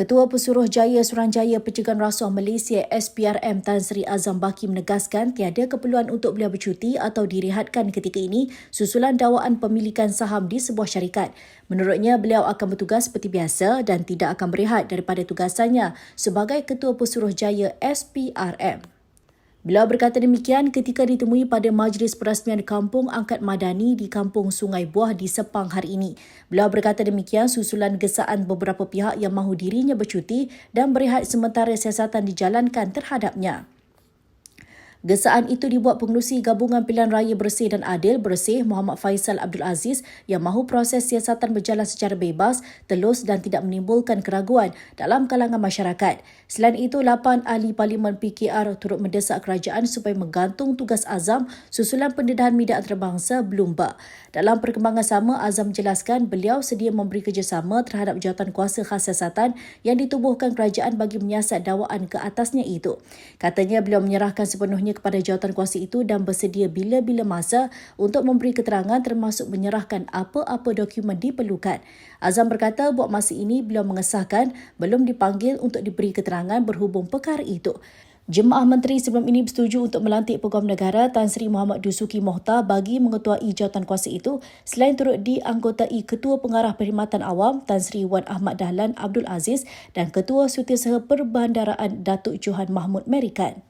Ketua Pesuruhjaya Suruhanjaya Pencegahan Rasuah Malaysia SPRM Tan Sri Azam Baki menegaskan tiada keperluan untuk beliau bercuti atau direhatkan ketika ini susulan dakwaan pemilikan saham di sebuah syarikat. Menurutnya, beliau akan bertugas seperti biasa dan tidak akan berehat daripada tugasannya sebagai Ketua Pesuruhjaya SPRM. Beliau berkata demikian ketika ditemui pada majlis perasmian Kampung Angkat Madani di Kampung Sungai Buah di Sepang hari ini. Beliau berkata demikian susulan gesaan beberapa pihak yang mahu dirinya bercuti dan berehat sementara siasatan dijalankan terhadapnya. Gesaan itu dibuat pengerusi Gabungan Pilihan Raya Bersih dan Adil Bersih Muhammad Faisal Abdul Aziz yang mahu proses siasatan berjalan secara bebas, telus dan tidak menimbulkan keraguan dalam kalangan masyarakat. Selain itu, lapan ahli Parlimen PKR turut mendesak kerajaan supaya menggantung tugas Azam susulan pendedahan media antarabangsa Bloomberg. Dalam perkembangan sama, Azam menjelaskan beliau sedia memberi kerjasama terhadap jawatan kuasa khas siasatan yang ditubuhkan kerajaan bagi menyiasat dakwaan ke atasnya itu. Katanya beliau menyerahkan sepenuhnya sepenuhnya kepada jawatan kuasa itu dan bersedia bila-bila masa untuk memberi keterangan termasuk menyerahkan apa-apa dokumen diperlukan. Azam berkata buat masa ini beliau mengesahkan belum dipanggil untuk diberi keterangan berhubung perkara itu. Jemaah Menteri sebelum ini bersetuju untuk melantik Peguam Negara Tan Sri Muhammad Dusuki Mohtar bagi mengetuai jawatan kuasa itu selain turut dianggotai Ketua Pengarah Perkhidmatan Awam Tan Sri Wan Ahmad Dahlan Abdul Aziz dan Ketua Sutiausaha Perbandaraan Datuk Johan Mahmud Merikan.